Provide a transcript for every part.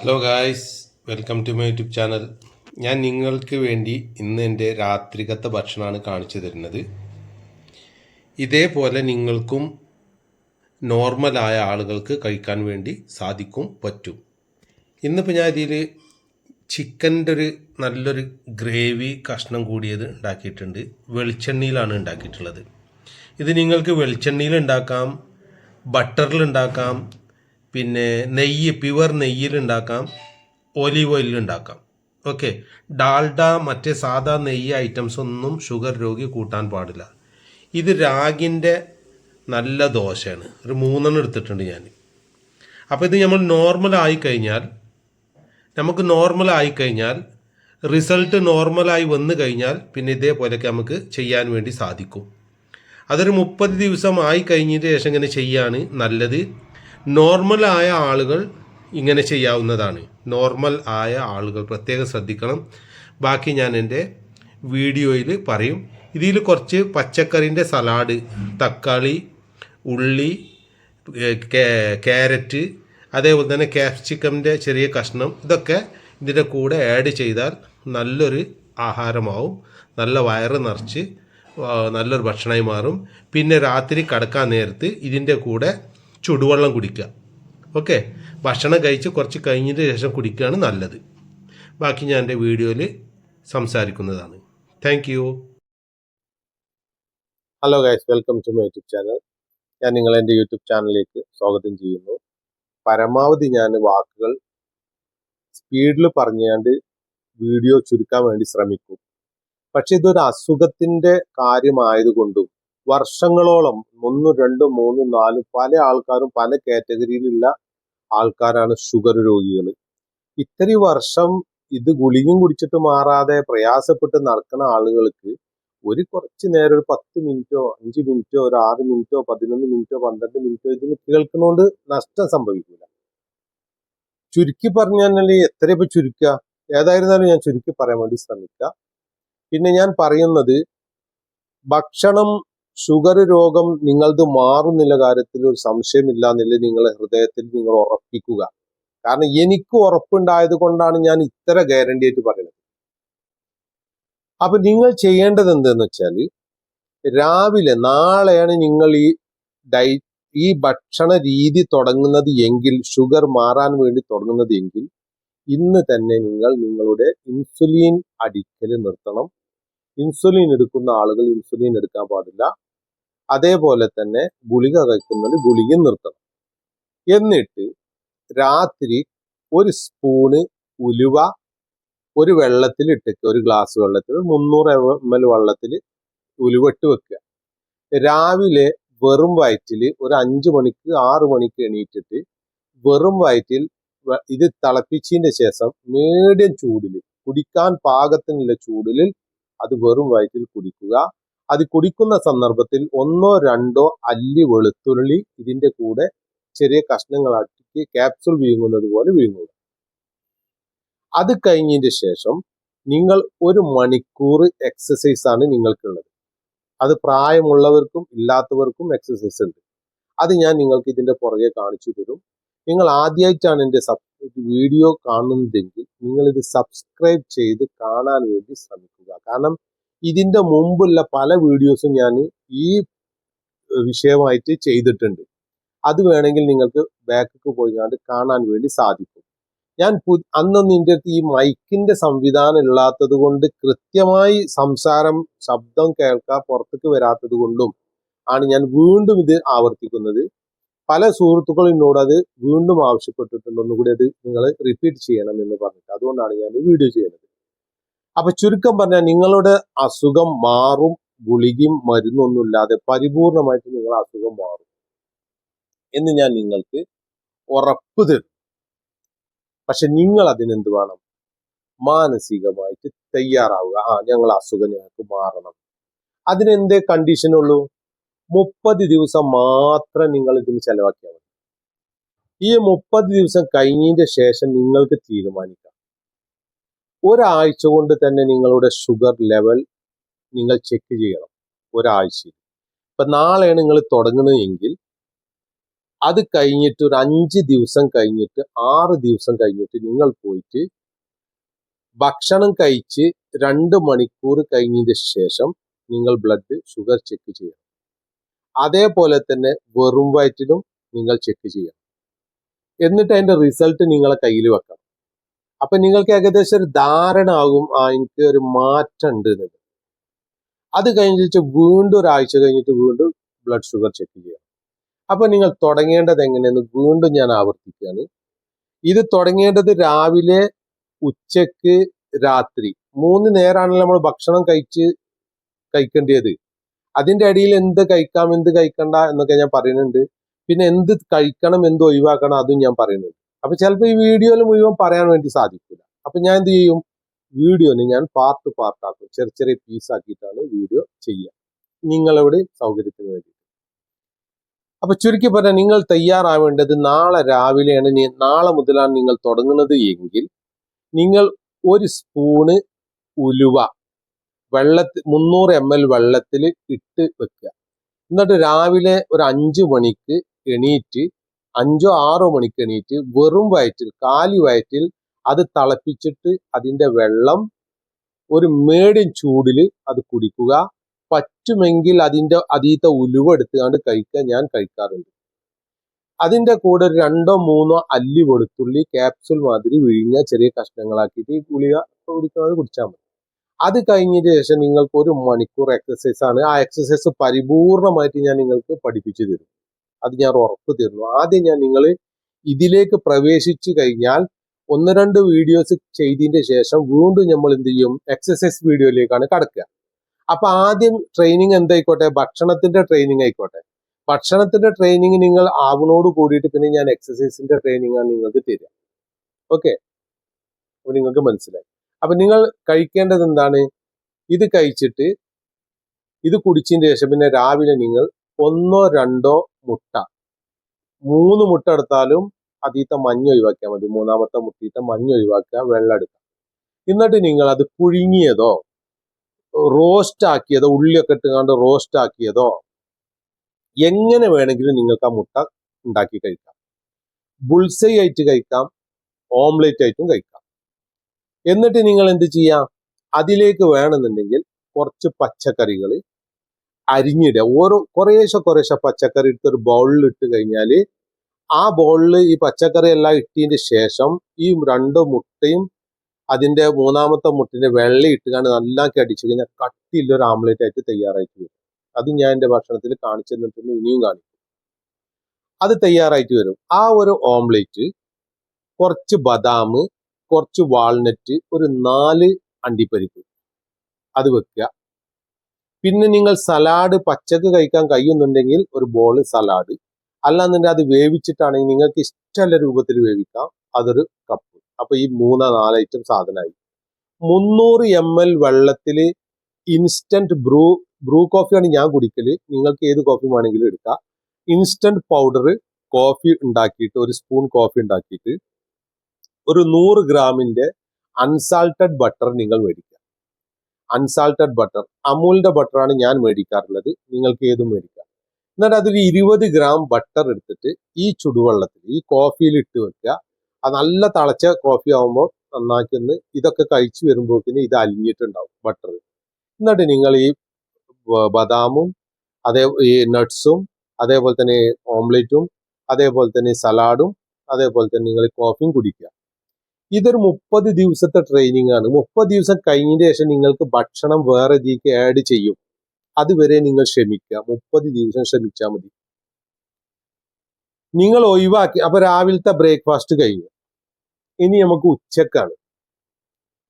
Hello guys welcome to my YouTube channel ഞാൻ നിങ്ങൾക്ക് വേണ്ടി ഇന്ന് എന്റെ രാത്രികത്തെ ഭക്ഷണമാണ് കാണിച്ചു തരുന്നത്. ഇതേപോലെ നിങ്ങൾക്കും നോർമലായ ആളുകൾക്ക് കഴിക്കാൻ വേണ്ടി സാധിക്കും പറ്റും. ഇന്നിപ്പോൾ ഞാൻ ഇതിൽ ചിക്കന്റെ ഒരു നല്ലൊരു ഗ്രേവി കഷ്ണം കൂടിയത് ഉണ്ടാക്കിയിട്ടുണ്ട്. വെളിച്ചെണ്ണയിലാണ് ഉണ്ടാക്കിയിട്ടുള്ളത്. ഇത് നിങ്ങൾക്ക് വെളിച്ചെണ്ണയിൽ ഉണ്ടാക്കാം ബട്ടറിൽ ഉണ്ടാക്കാം പിന്നെ നെയ്യ് പ്യുവർ ഒലീവ് ഓയിലിൽ ഉണ്ടാക്കാം. ഓക്കെ ഡാൽഡ മറ്റേ സാധാ നെയ്യ് ഐറ്റംസ് ഒന്നും ഷുഗർ രോഗി കൂട്ടാൻ പാടില്ല. ഇത് രാഗിന്റെ നല്ല ദോശയാണ്. ഒരു മൂന്നെണ്ണം എടുത്തിട്ടുണ്ട് ഞാൻ. അപ്പോൾ ഇത് നമ്മൾ നോർമൽ ആയി കഴിഞ്ഞാൽ നമുക്ക് നോർമൽ ആയി കഴിഞ്ഞാൽ റിസൾട്ട് നോർമലായി വന്നു കഴിഞ്ഞാൽ പിന്നെ ഇതേപോലെയൊക്കെ നമുക്ക് ചെയ്യാൻ വേണ്ടി സാധിക്കും. അതൊരു മുപ്പത് ദിവസം ആയി കഴിഞ്ഞതിന് ശേഷം ഇങ്ങനെ ചെയ്യാണ് നല്ലത് നോർമൽ ആയ ആളുകൾ ഇങ്ങനെ ചെയ്യാവുന്നതാണ്. നോർമൽ ആയ ആളുകൾ പ്രത്യേകം ശ്രദ്ധിക്കണം. ബാക്കി ഞാൻ എന്റെ വീഡിയോയിൽ പറയും. ഇതിൽ കുറച്ച് പച്ചക്കറിന്റെ സലാഡ് തക്കാളി ഉള്ളി ക്യാരറ്റ് അതേപോലെ തന്നെ ക്യാപ്സിക്കമിന്റെ ചെറിയ കഷ്ണം ഇതൊക്കെ ഇതിന്റെ കൂടെ ആഡ് ചെയ്താൽ നല്ലൊരു ആഹാരമാവും. നല്ല വയറ് നിറച്ച് നല്ലൊരു ഭക്ഷണമായി മാറും. പിന്നെ രാത്രി കടക്കാൻ നേരത്ത് ഇതിന്റെ കൂടെ ചുടുവെള്ളം കുടിക്കുക. ഓക്കെ ഭക്ഷണം കഴിച്ച് കുറച്ച് കഴിഞ്ഞതിന് ശേഷം കുടിക്കുകയാണ് നല്ലത്. ബാക്കി ഞാൻ എന്റെ വീഡിയോയിൽ സംസാരിക്കുന്നതാണ്. Thank you hello guys welcome to my YouTube channel ഞാൻ നിങ്ങളെ എന്റെ യൂട്യൂബ് ചാനലിലേക്ക് സ്വാഗതം ചെയ്യുന്നു. പരമാവധി ഞാൻ വാക്കുകൾ സ്പീഡിൽ പറഞ്ഞുകൊണ്ട് വീഡിയോ ചുരുക്കാൻ വേണ്ടി ശ്രമിക്കും. പക്ഷെ ഇതൊരു അസുഖത്തിന്റെ കാര്യമായതുകൊണ്ടും വർഷങ്ങളോളം ഒന്നും രണ്ടും മൂന്നും നാലും പല ആൾക്കാരും പല കാറ്റഗറിയിലുള്ള ആൾക്കാരാണ് ഷുഗർ രോഗികൾ ഇത്രയും വർഷം ഇത് ഗുളികയും കുടിച്ചിട്ട് മാറാതെ പ്രയാസപ്പെട്ട് നടക്കുന്ന ആളുകൾക്ക് ഒരു കുറച്ച് നേരം ഒരു പത്ത് മിനിറ്റോ അഞ്ച് മിനിറ്റോ ഒരു ആറ് മിനിറ്റോ പതിനൊന്ന് മിനിറ്റോ പന്ത്രണ്ട് മിനിറ്റോ ഇതിന് കേൾക്കുന്നതുകൊണ്ട് നഷ്ടം സംഭവിക്കില്ല ചുരുക്കി പറഞ്ഞാൽ എത്ര ഇപ്പൊ ചുരുക്കുക ഏതായിരുന്നാലും ഞാൻ ചുരുക്കി പറയാൻ വേണ്ടി ശ്രമിക്കുക പിന്നെ ഞാൻ പറയുന്നത് ഭക്ഷണം ഷുഗർ രോഗം നിങ്ങളത് മാറുന്നില്ല കാര്യത്തിൽ ഒരു സംശയമില്ല എന്നില്ല നിങ്ങളെ ഹൃദയത്തിൽ നിങ്ങൾ ഉറപ്പിക്കുക. കാരണം എനിക്ക് ഉറപ്പുണ്ടായത് കൊണ്ടാണ് ഞാൻ ഇത്ര ഗ്യാരണ്ടി ആയിട്ട് പറയുന്നത്. അപ്പൊ നിങ്ങൾ ചെയ്യേണ്ടത് എന്തെന്ന് വെച്ചാൽ രാവിലെ നാളെയാണ് നിങ്ങൾ ഈ ഡൈ ഈ ഭക്ഷണ രീതി തുടങ്ങുന്നത് എങ്കിൽ ഷുഗർ മാറാൻ വേണ്ടി തുടങ്ങുന്നത് എങ്കിൽ ഇന്ന് തന്നെ നിങ്ങൾ നിങ്ങളുടെ ഇൻസുലിൻ അടിക്കൽ നിർത്തണം. ഇൻസുലിൻ എടുക്കുന്ന ആളുകൾ ഇൻസുലിൻ എടുക്കാൻ പാടില്ല. അതേപോലെ തന്നെ ഗുളിക കഴിക്കുന്നത് ഗുളിക നിർത്തണം. എന്നിട്ട് രാത്രി ഒരു സ്പൂണ് ഉലുവ ഒരു വെള്ളത്തിൽ ഇട്ടിട്ട് ഒരു ഗ്ലാസ് വെള്ളത്തിൽ മുന്നൂറ് എം എൽ വെള്ളത്തിൽ ഉലുവട്ട് വെക്കുക. രാവിലെ വെറും വയറ്റിൽ ഒരു അഞ്ച് മണിക്ക് ആറു മണിക്ക് എണീറ്റിട്ട് വെറും വയറ്റിൽ ഇത് തിളപ്പിച്ചതിന്റെ ശേഷം മീഡിയം ചൂടിൽ കുടിക്കാൻ പാകത്തിനുള്ള ചൂടിൽ അത് വെറും വയറ്റിൽ കുടിക്കുക. അത് കുടിക്കുന്ന സന്ദർഭത്തിൽ ഒന്നോ രണ്ടോ അല്ലി വെളുത്തുള്ളി ഇതിന്റെ കൂടെ ചെറിയ കഷ്ണങ്ങളാക്കി ക്യാപ്സുൾ വീങ്ങുന്നത് പോലെ വീങ്ങുക അത് കഴിഞ്ഞതിന് ശേഷം നിങ്ങൾ ഒരു മണിക്കൂർ എക്സസൈസ് ആണ് നിങ്ങൾക്കുള്ളത്. അത് പ്രായമുള്ളവർക്കും ഇല്ലാത്തവർക്കും എക്സസൈസ് ഉണ്ട്. അത് ഞാൻ നിങ്ങൾക്ക് ഇതിന്റെ പുറകെ കാണിച്ചു തരും. നിങ്ങൾ ആദ്യമായിട്ടാണ് എന്റെ സബ് വീഡിയോ കാണുന്നതെങ്കിൽ നിങ്ങൾ ഇത് സബ്സ്ക്രൈബ് ചെയ്ത് കാണാൻ വേണ്ടി ശ്രമിക്കുക. കാരണം ഇതിന്റെ മുമ്പുള്ള പല വീഡിയോസും ഞാൻ ഈ വിഷയമായിട്ട് ചെയ്തിട്ടുണ്ട്. അത് വേണമെങ്കിൽ നിങ്ങൾക്ക് ബാക്കിക്ക് പോയി കണ്ട് കാണാൻ വേണ്ടി സാധിക്കും. ഞാൻ അന്നൊന്നും ഇതിന്റെ അടുത്ത് ഈ മൈക്കിന്റെ സംവിധാനം ഇല്ലാത്തത് കൊണ്ട് കൃത്യമായി സംസാരം ശബ്ദം കേൾക്കാൻ പുറത്തേക്ക് വരാത്തത് കൊണ്ടും ആണ് ഞാൻ വീണ്ടും ഇത് ആവർത്തിക്കുന്നത്. പല സുഹൃത്തുക്കളും എന്നോട് അത് വീണ്ടും ആവശ്യപ്പെട്ടിട്ടുണ്ട്. ഒന്നുകൂടി അത് നിങ്ങൾ റിപ്പീറ്റ് ചെയ്യണം എന്ന് പറഞ്ഞിട്ട്. അതുകൊണ്ടാണ് ഞാൻ ഈ വീഡിയോ ചെയ്യുന്നത്. അപ്പൊ ചുരുക്കം പറഞ്ഞാൽ നിങ്ങളുടെ അസുഖം മാറും ഗുളികയും മരുന്നൊന്നുമില്ലാതെ പരിപൂർണമായിട്ട് നിങ്ങളുടെ അസുഖം മാറും എന്ന് ഞാൻ നിങ്ങൾക്ക് ഉറപ്പ് തരും. പക്ഷെ നിങ്ങൾ അതിനെന്ത് വേണം? മാനസികമായിട്ട് തയ്യാറാവുക. ആ ഞങ്ങൾ അസുഖം ഞങ്ങൾക്ക് മാറണം. അതിനെന്തേ കണ്ടീഷൻ ഉള്ളൂ? മുപ്പത് ദിവസം മാത്രം നിങ്ങൾ ഇതിന് ചെലവാക്കിയാൽ മതി. ഈ മുപ്പത് ദിവസം കഴിഞ്ഞതിന്റെ ശേഷം നിങ്ങൾക്ക് തീരുമാനിക്കാം. ഒരാഴ്ച കൊണ്ട് തന്നെ നിങ്ങളുടെ ഷുഗർ ലെവൽ നിങ്ങൾ ചെക്ക് ചെയ്യണം ഒരാഴ്ചയിൽ. ഇപ്പൊ നാളെയാണ് നിങ്ങൾ തുടങ്ങുന്നതെങ്കിൽ അത് കഴിഞ്ഞിട്ട് ഒരു അഞ്ച് ദിവസം കഴിഞ്ഞിട്ട് ആറ് ദിവസം കഴിഞ്ഞിട്ട് നിങ്ങൾ പോയിട്ട് ഭക്ഷണം കഴിച്ച് രണ്ട് മണിക്കൂർ കഴിഞ്ഞതിന് ശേഷം നിങ്ങൾ ബ്ലഡ് ഷുഗർ ചെക്ക് ചെയ്യണം. അതേപോലെ തന്നെ വെറും വയറ്റിലും നിങ്ങൾ ചെക്ക് ചെയ്യണം. എന്നിട്ട് അതിന്റെ റിസൾട്ട് നിങ്ങളെ കയ്യിൽ വെക്കണം. അപ്പൊ നിങ്ങൾക്ക് ഏകദേശം ഒരു ധാരണ ആകും ആ എനിക്ക് ഒരു മാറ്റം ഉണ്ട് എന്നത് അത് കഴിഞ്ഞിട്ട് വീണ്ടും ഒരാഴ്ച കഴിഞ്ഞിട്ട് വീണ്ടും ബ്ലഡ് ഷുഗർ ചെക്ക് ചെയ്യണം. അപ്പൊ നിങ്ങൾ തുടങ്ങേണ്ടത് എങ്ങനെയെന്ന് വീണ്ടും ഞാൻ ആവർത്തിക്കുകയാണ്. ഇത് തുടങ്ങേണ്ടത് രാവിലെ ഉച്ചയ്ക്ക് രാത്രി. മൂന്ന് നേരമാണല്ലോ നമ്മൾ ഭക്ഷണം കഴിച്ച് കഴിക്കേണ്ടത്. അതിന്റെ ഇടയിൽ എന്ത് കഴിക്കാം എന്ത് കഴിക്കണ്ട എന്നൊക്കെ ഞാൻ പറയുന്നുണ്ട്. പിന്നെ എന്ത് കഴിക്കണം എന്ത് ഒഴിവാക്കണം അതും ഞാൻ പറയുന്നുണ്ട്. അപ്പൊ ചിലപ്പോൾ ഈ വീഡിയോയിൽ മുഴുവൻ പറയാൻ വേണ്ടി സാധിക്കില്ല അപ്പൊ ഞാൻ എന്ത് ചെയ്യും? വീഡിയോനെ ഞാൻ പാർട്ട് പാർട്ടാക്കും ചെറിയ ചെറിയ പീസ് ആക്കിയിട്ടാണ് വീഡിയോ ചെയ്യുക. നിങ്ങളുടെ സൗകര്യത്തിന് വേണ്ടി അപ്പൊ ചുരുക്കി പറഞ്ഞാൽ നിങ്ങൾ തയ്യാറാവേണ്ടത് നാളെ രാവിലെയാണ്. നാളെ മുതലാണ് നിങ്ങൾ തുടങ്ങുന്നത് എങ്കിൽ നിങ്ങൾ ഒരു സ്പൂണ് ഉലുവ വെള്ളത്തിൽ മുന്നൂറ് എം എൽ വെള്ളത്തിൽ ഇട്ട് വെക്കുക. എന്നിട്ട് രാവിലെ ഒരു അഞ്ച് മണിക്ക് എണീറ്റ് അഞ്ചോ ആറോ മണിക്ക് എണീറ്റ് വെറും വയറ്റിൽ കാലി വയറ്റിൽ അത് തിളപ്പിച്ചിട്ട് അതിന്റെ വെള്ളം ഒരു മേടിൻ ചൂടിൽ അത് കുടിക്കുക. പറ്റുമെങ്കിൽ അതിന്റെ അതീത്ത ഉലുവ എടുത്തുകൊണ്ട് കഴിക്കാൻ ഞാൻ കഴിക്കാറുണ്ട്. അതിന്റെ കൂടെ ഒരു രണ്ടോ മൂന്നോ അല്ലി വെളുത്തുള്ളി ക്യാപ്സുൽ മാതിരി വിഴിഞ്ഞ ചെറിയ കഷ്ണങ്ങളാക്കിയിട്ട് ഈ ഗുളിക കുടിക്കുന്നത് കുടിച്ചാൽ മതി. അത് കഴിഞ്ഞതിന് ശേഷം നിങ്ങൾക്ക് ഒരു മണിക്കൂർ എക്സസൈസ് ആണ്. ആ എക്സസൈസ് പരിപൂർണമായിട്ട് ഞാൻ നിങ്ങൾക്ക് പഠിപ്പിച്ചു തരും. അത് ഞാൻ ഉറപ്പ് തരുന്നു. ആദ്യം ഞാൻ നിങ്ങൾ ഇതിലേക്ക് പ്രവേശിച്ചു കഴിഞ്ഞാൽ ഒന്ന് രണ്ട് വീഡിയോസ് ചെയ്തതിന്റെ ശേഷം വീണ്ടും നമ്മൾ എന്ത് ചെയ്യും? എക്സസൈസ് വീഡിയോയിലേക്കാണ് കടക്കുക. അപ്പൊ ആദ്യം ട്രെയിനിങ് എന്തായിക്കോട്ടെ? ഭക്ഷണത്തിന്റെ ട്രെയിനിങ് ആയിക്കോട്ടെ. ഭക്ഷണത്തിന്റെ ട്രെയിനിങ് നിങ്ങൾ ആവണോട് കൂടിയിട്ട് പിന്നെ ഞാൻ എക്സസൈസിന്റെ ട്രെയിനിങ് ആണ് നിങ്ങൾക്ക് തരിക. ഓക്കെ അപ്പൊ നിങ്ങൾക്ക് മനസ്സിലായി. അപ്പൊ നിങ്ങൾ കഴിക്കേണ്ടത് എന്താണ്? ഇത് കഴിച്ചിട്ട് ഇത് കുടിച്ചതിന് ശേഷം പിന്നെ രാവിലെ നിങ്ങൾ ഒന്നോ രണ്ടോ മുട്ട. മൂന്ന് മുട്ട എടുത്താലും അതീത്ത മഞ്ഞ ഒഴിവാക്കിയാൽ മതി. മൂന്നാമത്തെ മുട്ടീത്ത മഞ്ഞ ഒഴിവാക്കുക വെള്ളം എടുക്കുക എന്നിട്ട് നിങ്ങൾ അത് പുഴുങ്ങിയതോ റോസ്റ്റ് ആക്കിയതോ ഉള്ളിയൊക്കെ ഇട്ടുകൊണ്ട് റോസ്റ്റ് ആക്കിയതോ എങ്ങനെ വേണമെങ്കിലും നിങ്ങൾക്ക് ആ മുട്ട ഉണ്ടാക്കി കഴിക്കാം. ബുൾസൈ ആയിട്ട് കഴിക്കാം ഓംലെറ്റ് ആയിട്ടും കഴിക്കാം. എന്നിട്ട് നിങ്ങൾ എന്ത് ചെയ്യാം? അതിലേക്ക് വേണമെന്നുണ്ടെങ്കിൽ കുറച്ച് പച്ചക്കറികൾ അരിഞ്ഞിടുക. ഓരോ കുറേശ്ശെ കുറേശ്ശെ പച്ചക്കറി എടുത്ത് ഒരു ബൗളിൽ ഇട്ട് കഴിഞ്ഞാൽ ആ ബൗളിൽ ഈ പച്ചക്കറി എല്ലാം ഇട്ടതിന് ശേഷം ഈ രണ്ട് മുട്ടയും അതിന്റെ മൂന്നാമത്തെ മുട്ടിന്റെ വെള്ളം ഇട്ടുകൊണ്ട് നല്ലാക്കി അടിച്ചു കഴിഞ്ഞാൽ കട്ടിയുള്ള ഒരു ആംലെറ്റ് ആയിട്ട് തയ്യാറായിട്ട് വരും. അത് ഞാൻ എന്റെ ഭക്ഷണത്തിൽ കാണിച്ചു തന്നിട്ടുണ്ട് ഇനിയും കാണിക്കും. അത് തയ്യാറായിട്ട് വരും. ആ ഒരു ഓംലേറ്റ് കുറച്ച് ബദാം കുറച്ച് വാൾനട്ട് ഒരു നാല് അണ്ടിപ്പരിപ്പ്. അത് വെക്കുക. പിന്നെ നിങ്ങൾ സലാഡ് പച്ചക്ക് കഴിക്കാൻ കഴിയുന്നുണ്ടെങ്കിൽ ഒരു ബോൾ സലാഡ് അല്ലാന്നുണ്ടെങ്കിൽ അത് വേവിച്ചിട്ടാണെങ്കിൽ നിങ്ങൾക്ക് ഇഷ്ടമുള്ള രൂപത്തിൽ വേവിക്കാം. അതൊരു കപ്പ് അപ്പൊ ഈ മൂന്നോ നാല് ഐറ്റം സാധനമായി. മുന്നൂറ് എം എൽ വെള്ളത്തിൽ ഇൻസ്റ്റന്റ് ബ്രൂ ബ്രൂ കോഫിയാണ് ഞാൻ കുടിക്കൽ നിങ്ങൾക്ക് ഏത് കോഫി വേണമെങ്കിലും എടുക്കാം. ഇൻസ്റ്റന്റ് പൗഡർ കോഫി ഉണ്ടാക്കിയിട്ട് ഒരു സ്പൂൺ കോഫി ഉണ്ടാക്കിയിട്ട് ഒരു നൂറ് ഗ്രാമിന്റെ അൺസാൾട്ടഡ് ബട്ടർ നിങ്ങൾ മേടിക്കുക. അൺസാൾട്ടഡ് ബട്ടർ അമൂലിന്റെ ബട്ടറാണ് ഞാൻ മേടിക്കാറുള്ളത്. നിങ്ങൾക്ക് ഏതും മേടിക്കാം. എന്നിട്ട് അതിൽ ഇരുപത് ഗ്രാം ബട്ടർ എടുത്തിട്ട് ഈ ചുടുവെള്ളത്തിൽ ഈ കോഫിയിൽ ഇട്ട് വെക്കുക. അത് നല്ല തിളച്ച കോഫി ആകുമ്പോൾ നന്നാക്കി ഒന്ന് ഇതൊക്കെ കഴിച്ചു വരുമ്പോഴത്തേന് ഇത് അലിഞ്ഞിട്ടുണ്ടാവും ബട്ടർ എന്നിട്ട് നിങ്ങൾ ഈ ബദാമും അതേ ഈ നട്ട്സും അതേപോലെ തന്നെ ഓംലെറ്റും അതേപോലെ തന്നെ സലാഡും അതേപോലെ തന്നെ നിങ്ങൾ കോഫിയും കുടിക്കുക. ഇതൊരു മുപ്പത് ദിവസത്തെ ട്രെയിനിങ് ആണ്. മുപ്പത് ദിവസം കഴിഞ്ഞതിന് ശേഷം നിങ്ങൾക്ക് ഭക്ഷണം വേറെ ഇതിലേക്ക് ആഡ് ചെയ്യും. അതുവരെ നിങ്ങൾ ക്ഷമിക്കുക മുപ്പത് ദിവസം ക്ഷമിച്ചാൽ മതി. നിങ്ങൾ ഒഴിവാക്കി. അപ്പൊ രാവിലത്തെ ബ്രേക്ക്ഫാസ്റ്റ് കഴിഞ്ഞു. ഇനി നമുക്ക് ഉച്ചക്കാണ്.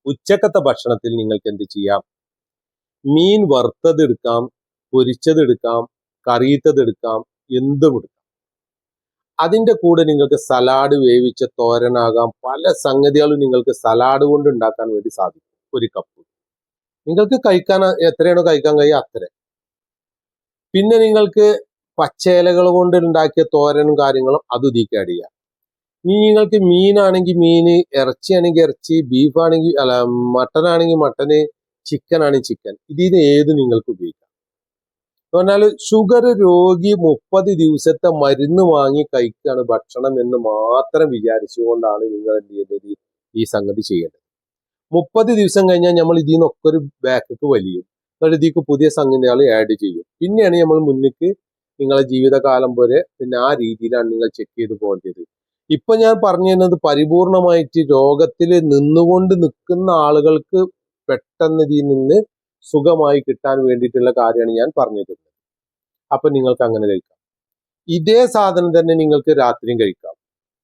ഉച്ചക്കത്തെ ഭക്ഷണത്തിൽ നിങ്ങൾക്ക് എന്ത് ചെയ്യാം? മീൻ വറുത്തത് എടുക്കാം പൊരിച്ചത് എടുക്കാം കറിയിത്തത് എടുക്കാം എന്തും എടുക്കാം. അതിന്റെ കൂടെ നിങ്ങൾക്ക് സലാഡ് വേവിച്ച തോരനാകാം. പല സംഗതികളും നിങ്ങൾക്ക് സലാഡ് കൊണ്ട് ഉണ്ടാക്കാൻ വേണ്ടി സാധിക്കും. ഒരു കപ്പ്. നിങ്ങൾക്ക് കഴിക്കാൻ എത്രയാണോ കഴിക്കാൻ കഴിയുക അത്ര. പിന്നെ നിങ്ങൾക്ക് പച്ചയിലകൾ കൊണ്ട് ഉണ്ടാക്കിയ തോരനും കാര്യങ്ങളും അത് ഇതിലേക്ക് ആഡ് ചെയ്യാം. ഇനി നിങ്ങൾക്ക് മീനാണെങ്കിൽ മീന് ഇറച്ചിയാണെങ്കിൽ ഇറച്ചി ബീഫ് ആണെങ്കിൽ അല്ല മട്ടൻ ആണെങ്കിൽ മട്ടന് ചിക്കൻ ആണെങ്കിൽ ചിക്കൻ ഇതിൽ ഏത് നിങ്ങൾക്ക് ഉപയോഗിക്കാം? പറഞ്ഞാൽ ഷുഗർ രോഗി മുപ്പത് ദിവസത്തെ മരുന്ന് വാങ്ങി കഴിക്കുകയാണ് ഭക്ഷണം എന്ന് മാത്രം വിചാരിച്ചുകൊണ്ടാണ് നിങ്ങൾ എന്ത് ചെയ്യേണ്ടത് ഈ സംഗതി ചെയ്യേണ്ടത്. മുപ്പത് ദിവസം കഴിഞ്ഞാൽ നമ്മൾ ഇതിൽ നിന്നൊക്കെ ഒരു ബാക്കക്ക് വലിയും. എന്നിട്ട് ഇതിക്ക് പുതിയ സംഗതികൾ ആഡ് ചെയ്യും. പിന്നെയാണ് നമ്മൾ മുന്നിക്ക് നിങ്ങളെ ജീവിതകാലം വരെ പിന്നെ ആ രീതിയിലാണ് നിങ്ങൾ ചെക്ക് ചെയ്ത് പോകേണ്ടത്. ഇപ്പൊ ഞാൻ പറഞ്ഞു തരുന്നത് പരിപൂർണമായിട്ട് രോഗത്തിൽ നിന്നുകൊണ്ട് നിൽക്കുന്ന ആളുകൾക്ക് പെട്ടെന്ന് ഇതിൽ നിന്ന് സുഖമായി കിട്ടാൻ വേണ്ടിയിട്ടുള്ള കാര്യമാണ് ഞാൻ പറഞ്ഞു തരുന്നത് അപ്പൊ നിങ്ങൾക്ക് അങ്ങനെ കഴിക്കാം. ഇതേ സാധനം തന്നെ നിങ്ങൾക്ക് രാത്രിയും കഴിക്കാം.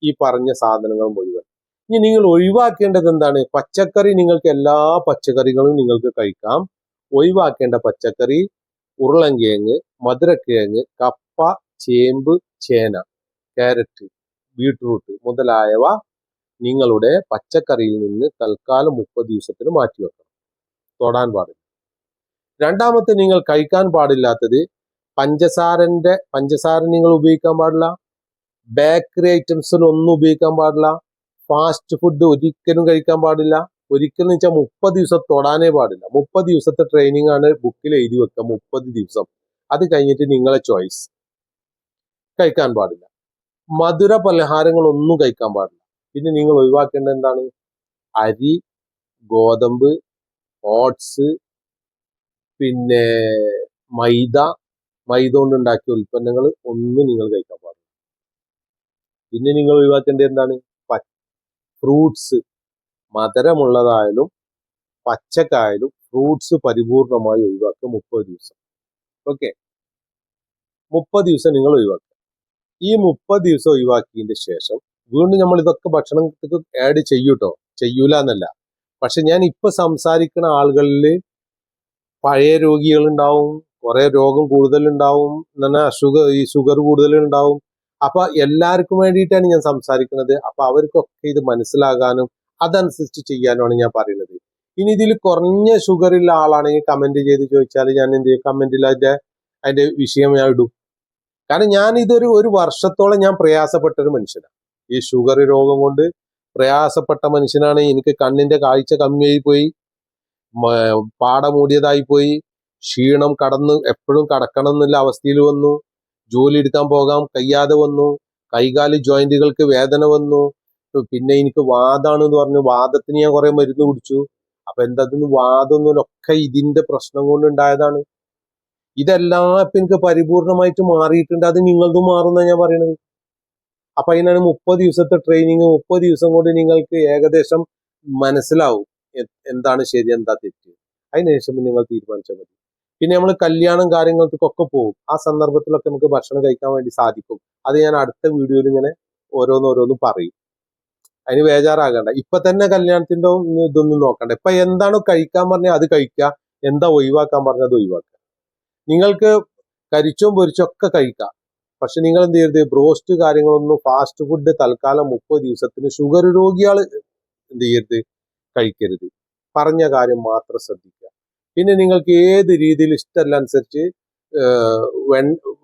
ഈ പറഞ്ഞ സാധനങ്ങൾ മുഴുവൻ. ഇനി നിങ്ങൾ ഒഴിവാക്കേണ്ടത് എന്താണ്? പച്ചക്കറി നിങ്ങൾക്ക് എല്ലാ പച്ചക്കറികളും നിങ്ങൾക്ക് കഴിക്കാം. ഒഴിവാക്കേണ്ട പച്ചക്കറി ഉരുളൻകിഴങ്ങ് മധുരക്കിഴങ്ങ് കപ്പ ചേമ്പ് ചേന ക്യാരറ്റ് ബീട്രൂട്ട് മുതലായവ നിങ്ങളുടെ പച്ചക്കറിയിൽ നിന്ന് തൽക്കാലം മുപ്പത് ദിവസത്തിന് മാറ്റിവെക്കണം. തൊടാൻ പാടില്ല. രണ്ടാമത്തെ നിങ്ങൾ കഴിക്കാൻ പാടില്ലാത്തത് പഞ്ചസാരന്റെ പഞ്ചസാര നിങ്ങൾ ഉപയോഗിക്കാൻ പാടില്ല. ബേക്കറി ഐറ്റംസിൽ ഒന്നും ഉപയോഗിക്കാൻ പാടില്ല. ഫാസ്റ്റ് ഫുഡ് ഒരിക്കലും കഴിക്കാൻ പാടില്ല. ഒരിക്കലും വെച്ചാൽ മുപ്പത് ദിവസം തൊടാനേ പാടില്ല. മുപ്പത് ദിവസത്തെ ട്രെയിനിങ് ആണ് ബുക്കിൽ എഴുതി വെക്കുക. മുപ്പത് ദിവസം. അത് കഴിഞ്ഞിട്ട് നിങ്ങളെ ചോയ്സ് കഴിക്കാൻ പാടില്ല. മധുര പലഹാരങ്ങളൊന്നും കഴിക്കാൻ പാടില്ല. പിന്നെ നിങ്ങൾ ഒഴിവാക്കേണ്ടത് എന്താണ്? അരി ഗോതമ്പ് ഓട്സ് പിന്നെ മൈദ മൈദ കൊണ്ടുണ്ടാക്കിയ ഉൽപ്പന്നങ്ങൾ ഒന്നും നിങ്ങൾ കഴിക്കാൻ പാടില്ല. പിന്നെ നിങ്ങൾ ഒഴിവാക്കേണ്ടത് എന്താണ്? ഫ്രൂട്ട്സ്. മധുരമുള്ളതായാലും പച്ചക്കായാലും ഫ്രൂട്ട്സ് പരിപൂർണമായി ഒഴിവാക്കുക മുപ്പത് ദിവസം. ഓക്കെ. മുപ്പത് ദിവസം നിങ്ങൾ ഒഴിവാക്കുക. ഈ മുപ്പത് ദിവസം ഒഴിവാക്കിയതിന്റെ ശേഷം വീണ്ടും നമ്മൾ ഇതൊക്കെ ഭക്ഷണത്തിൽ ആഡ് ചെയ്യൂട്ടോ? ചെയ്യൂല എന്നല്ല പക്ഷെ ഞാൻ ഇപ്പൊ സംസാരിക്കുന്ന ആളുകളിൽ പഴയ രോഗികൾ ഉണ്ടാവും കുറെ രോഗം കൂടുതലുണ്ടാവും എന്നാൽ ഷുഗർ ഈ ഷുഗർ കൂടുതലുണ്ടാവും. അപ്പൊ എല്ലാവർക്കും വേണ്ടിയിട്ടാണ് ഞാൻ സംസാരിക്കുന്നത്. അപ്പൊ അവർക്കൊക്കെ ഇത് മനസ്സിലാകാനും അതനുസരിച്ച് ചെയ്യാനുമാണ് ഞാൻ പറയുന്നത്. ഇനി ഇതിൽ കുറഞ്ഞ ഷുഗർ ഉള്ള ആളാണെങ്കിൽ കമന്റ് ചെയ്ത് ചോദിച്ചാൽ ഞാൻ എന്ത് ചെയ്യും? കമന്റിൽ അതിന്റെ അതിന്റെ വിഷയം ഞാൻ ഇടും. കാരണം ഞാൻ ഇതൊരു ഒരു വർഷത്തോളം ഞാൻ പ്രയാസപ്പെട്ട ഒരു മനുഷ്യനാണ്. ഈ ഷുഗർ രോഗം കൊണ്ട് പ്രയാസപ്പെട്ട മനുഷ്യനാണ്. എനിക്ക് കണ്ണിന്റെ കാഴ്ച കമ്മിയായി പോയി പാട മൂടിയതായി പോയി. ക്ഷീണം കടന്ന് എപ്പോഴും കടക്കണം എന്നുള്ള അവസ്ഥയിൽ വന്നു. ജോലി എടുക്കാൻ പോകാൻ കഴിയാതെ വന്നു. കൈകാൽ ജോയിന്റുകൾക്ക് വേദന വന്നു. പിന്നെ എനിക്ക് വാദമാണ് എന്ന് പറഞ്ഞു. വാദത്തിന് ഞാൻ കുറെ മരുന്ന് കുടിച്ചു. അപ്പൊ എന്തതിന് വാദമൊന്നുമൊക്കെ ഇതിന്റെ പ്രശ്നം കൊണ്ട് ഉണ്ടായതാണ് ഇതെല്ലാം ഇപ്പൊ എനിക്ക് പരിപൂർണമായിട്ട് മാറിയിട്ടുണ്ട്. അത് നിങ്ങളതും മാറുന്ന ഞാൻ പറയണത്. അപ്പൊ അതിനാണ് മുപ്പത് ദിവസത്തെ ട്രെയിനിങ് മുപ്പത് ദിവസം കൊണ്ട് നിങ്ങൾക്ക് ഏകദേശം മനസ്സിലാവും. എന്താണ് ശരി എന്താ തെറ്റ്? അതിനുശേഷം നിങ്ങൾ തീരുമാനിച്ചാൽ മതി. പിന്നെ നമ്മൾ കല്യാണം കാര്യങ്ങൾക്കൊക്കെ പോകും. ആ സന്ദർഭത്തിലൊക്കെ നമുക്ക് ഭക്ഷണം കഴിക്കാൻ വേണ്ടി സാധിക്കും. അത് ഞാൻ അടുത്ത വീഡിയോയിൽ ഇങ്ങനെ ഓരോന്നോരോന്നും പറയും. അതിന് ബേജാറാകണ്ട. ഇപ്പൊ തന്നെ കല്യാണത്തിന്റെ ഇതൊന്നും നോക്കണ്ട. ഇപ്പൊ എന്താണോ കഴിക്കാൻ പറഞ്ഞാൽ അത് കഴിക്കുക. എന്താ ഒഴിവാക്കാൻ പറഞ്ഞത് ഒഴിവാക്കുക. നിങ്ങൾക്ക് കരിച്ചും പൊരിച്ചും ഒക്കെ കഴിക്കാം. പക്ഷെ നിങ്ങൾ എന്ത് ചെയ്യരുത്? ബ്രോസ്റ്റ് കാര്യങ്ങളൊന്നും ഫാസ്റ്റ് ഫുഡ് തൽക്കാലം മുപ്പത് ദിവസത്തിന് ഷുഗർ രോഗികൾ എന്ത് ചെയ്യരുത്? കഴിക്കരുത്. പറഞ്ഞ കാര്യം മാത്രം ശ്രദ്ധിക്കുക. പിന്നെ നിങ്ങൾക്ക് ഏത് രീതിയിൽ ഇഷ്ടമല്ല അനുസരിച്ച്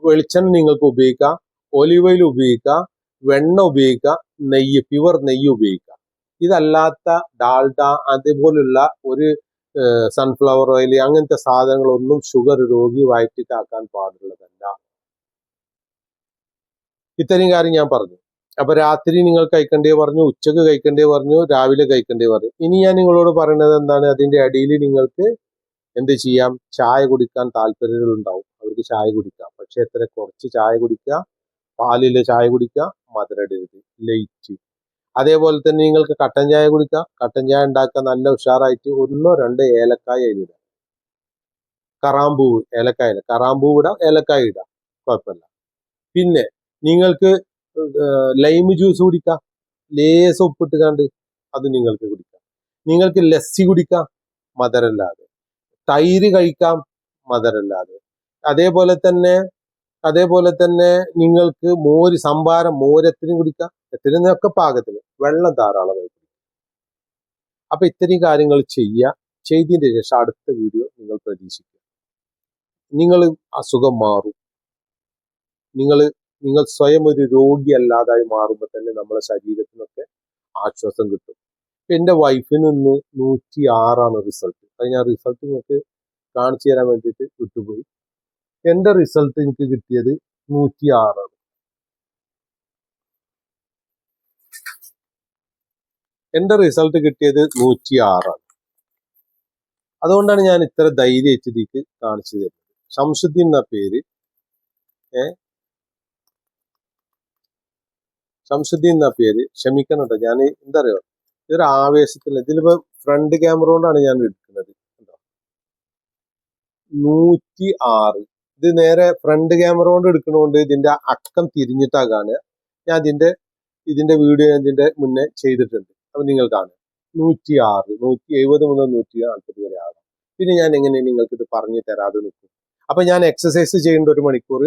വെളിച്ചെണ്ണ നിങ്ങൾക്ക് ഉപയോഗിക്കാം ഒലിവ് ഓയിൽ ഉപയോഗിക്കുക വെണ്ണ ഉപയോഗിക്കുക നെയ്യ് പ്യുവർ നെയ്യ് ഉപയോഗിക്കുക ഇതല്ലാത്ത ഡാൽഡ അതുപോലുള്ള ഒരു സൺഫ്ലവർ ഓയിൽ അങ്ങനത്തെ സാധനങ്ങളൊന്നും ഷുഗർ രോഗി വയറ്റിട്ടാക്കാൻ പാടുള്ളതല്ല. ഇത്രയും കാര്യം ഞാൻ പറഞ്ഞു. അപ്പൊ രാത്രി നിങ്ങൾ കഴിക്കണ്ടേ പറഞ്ഞു ഉച്ചയ്ക്ക് കഴിക്കണ്ടേ പറഞ്ഞു രാവിലെ കഴിക്കണ്ടേ പറഞ്ഞു. ഇനി ഞാൻ നിങ്ങളോട് പറയുന്നത് എന്താണ്? അതിന്റെ അടിയിൽ നിങ്ങൾക്ക് എന്ത് ചെയ്യാം? ചായ കുടിക്കാൻ താല്പര്യങ്ങൾ ഉണ്ടാവും. അവർക്ക് ചായ കുടിക്കാം. പക്ഷെ എത്ര കുറച്ച് ചായ കുടിക്കുക? പാലിൽ ചായ കുടിക്കുക മധുരടരുത് ലൈറ്റ് അതേപോലെ തന്നെ നിങ്ങൾക്ക് കട്ടൻ ചായ കുടിക്കാം കട്ടൻ ചായ ഉണ്ടാക്കാൻ നല്ല ഉഷാറായിട്ട് ഒന്നോ രണ്ടോ ഏലക്കായ ഇടുക. കറാമ്പൂവ് ഏലക്കായ കറാമ്പൂവ് ഇടാം ഏലക്കായ ഇടാം. കുഴപ്പമില്ല. പിന്നെ നിങ്ങൾക്ക് ലൈം ജ്യൂസ് കുടിക്കാം. ലേസ് ഉപ്പിട്ട് കണ്ട് അത് നിങ്ങൾക്ക് കുടിക്കാം. നിങ്ങൾക്ക് ലസ്സി കുടിക്കാം മധുരല്ലാതെ. തൈര് കഴിക്കാം മധുരല്ലാതെ. അതേപോലെ തന്നെ അതേപോലെ തന്നെ നിങ്ങൾക്ക് മോര് സംഭാരം മോരത്തിന് കുടിക്കാം. എത്തിനൊക്കെ പാകത്തിന്. വെള്ളം ധാരാളമായി കുടിക്കാം. അപ്പൊ ഇത്രയും കാര്യങ്ങൾ ചെയ്യുക ചെയ്തതിന്റെ ശേഷം അടുത്ത വീഡിയോ നിങ്ങൾ പ്രതീക്ഷിക്കുക. നിങ്ങൾ അസുഖം മാറും. നിങ്ങൾ നിങ്ങൾ സ്വയം ഒരു രോഗിയല്ലാതായി മാറുമ്പോൾ തന്നെ നമ്മളെ ശരീരത്തിനൊക്കെ ആശ്വാസം കിട്ടും. എന്റെ വൈഫിന് ഇന്ന് നൂറ്റി ആറാണ് റിസൾട്ട് അത് ഞാൻ റിസൾട്ട് നിങ്ങൾക്ക് കാണിച്ചു തരാൻ വേണ്ടിയിട്ട് വിട്ടുപോയി. എന്റെ റിസൾട്ട് എനിക്ക് കിട്ടിയത് നൂറ്റി ആറാണ് എന്റെ റിസൾട്ട് കിട്ടിയത് നൂറ്റി ആറാണ് അതുകൊണ്ടാണ് ഞാൻ ഇത്ര ധൈര്യം ഇതിക്ക് കാണിച്ചു തരുന്നത്. ഷംസുദ്ദീൻ എന്ന പേര് ഏ ഷംസുദ്ദീൻ എന്ന പേര്. ക്ഷമിക്കണം കേട്ടോ ഞാൻ എന്താ അറിയോ? ഇതൊരു ആവേശത്തിൽ ഇതിലിപ്പോ ഫ്രണ്ട് ക്യാമറ കൊണ്ടാണ് ഞാൻ എടുക്കുന്നത് കേട്ടോ നൂറ്റി ആറ് ഇത് നേരെ ഫ്രണ്ട് ക്യാമറ കൊണ്ട് എടുക്കണോണ്ട് ഇതിന്റെ അക്കം തിരിഞ്ഞിട്ടാ കാണുക. ഞാൻ ഇതിന്റെ ഇതിന്റെ വീഡിയോ ഇതിന്റെ മുന്നേ ചെയ്തിട്ടുണ്ട്. അപ്പൊ നിങ്ങൾ കാണുക. നൂറ്റി ആറ് നൂറ്റി എഴുപത് മുതൽ നൂറ്റി നാൽപ്പത് വരെ ആകാം. പിന്നെ ഞാൻ എങ്ങനെ നിങ്ങൾക്ക് ഇത് പറഞ്ഞു തരാതെ നിൽക്കും. അപ്പൊ ഞാൻ എക്സസൈസ് ചെയ്യേണ്ട ഒരു മണിക്കൂർ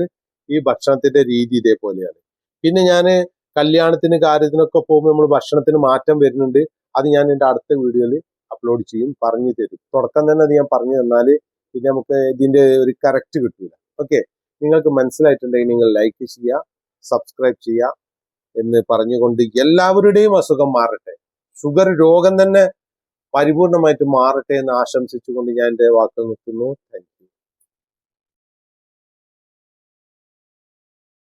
ഈ ഭക്ഷണത്തിന്റെ രീതി ഇതേപോലെയാണ്. പിന്നെ ഞാൻ കല്യാണത്തിന് കാര്യത്തിനൊക്കെ പോകുമ്പോൾ നമ്മൾ ഭക്ഷണത്തിന് മാറ്റം വരുന്നുണ്ട്. അത് ഞാൻ എന്റെ അടുത്ത വീഡിയോയിൽ അപ്ലോഡ് ചെയ്യും പറഞ്ഞു തരും. തുടക്കം തന്നെ അത് ഞാൻ പറഞ്ഞു തന്നാൽ പിന്നെ നമുക്ക് ഇതിന്റെ ഒരു കറക്റ്റ് കിട്ടില്ല ഓക്കെ നിങ്ങൾക്ക് മനസ്സിലായിട്ടുണ്ടെങ്കിൽ നിങ്ങൾ ലൈക്ക് ചെയ്യുക സബ്സ്ക്രൈബ് ചെയ്യുക എന്ന് പറഞ്ഞുകൊണ്ട് എല്ലാവരുടെയും അസുഖം മാറട്ടെ. ഷുഗർ രോഗം തന്നെ പരിപൂർണമായിട്ട് മാറട്ടെ എന്ന് ആശംസിച്ചുകൊണ്ട് ഞാൻ എന്റെ വാക്കുകൾ നിർത്തുന്നു. താങ്ക്